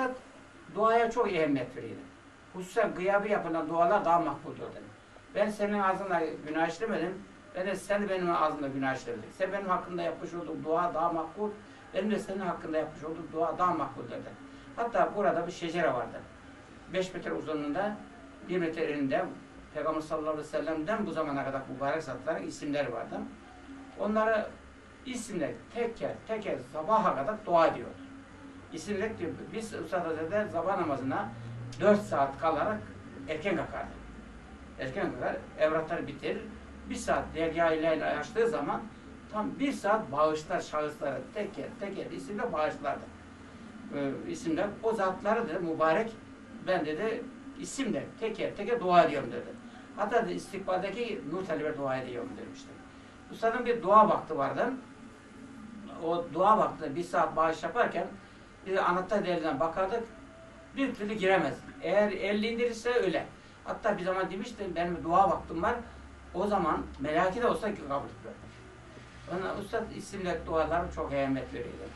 Üstad duaya çok ehemmiyet veriyordu. Hususen gıyabı yapılan dualar daha makbuldür dedi. Ben senin ağzına günah işlemedim. Ben de sen benim ağzımda günah işlemedin. Sen benim hakkında yapmış olduğun dua daha makbul. Benim de senin hakkında yapmış olduğum dua daha makbul dedi. Hatta burada bir şecere vardı. 5 metre uzunluğunda, 1 metre eninde Peygamber sallallahu aleyhi ve sellem'den bu zamana kadar mübarek zatların isimleri vardı. Onları isimle teker teker sabaha kadar dua ediyordu. İsimle diyor, biz Üstad Hazretleri sabah namazına 4 saat kalarak erken kalkardı. Erken kalkar, evrakları bitirir. Bir saat dergâh ile açtığı zaman tam bir saat bağışlar şahıslara teker teker isimle bağışlardı. Ee, isimler, o zatları da mübarek ben dedi isimle teker teker dua ediyorum dedi. Hatta dedi, istikbaldeki nur taleber dua ediyorum demişti. Üstadın bir dua vakti vardı. O dua vakti bir saat bağış yaparken bir anahtar deliğinden bakardık bir türlü giremez. Eğer 50 indirirse öyle. Hatta bir zaman demişti benim dua vaktim var. O zaman melaki de olsa kabul etmiyor. Ona Üstad isimle dualar çok ehemmiyet veriyordu.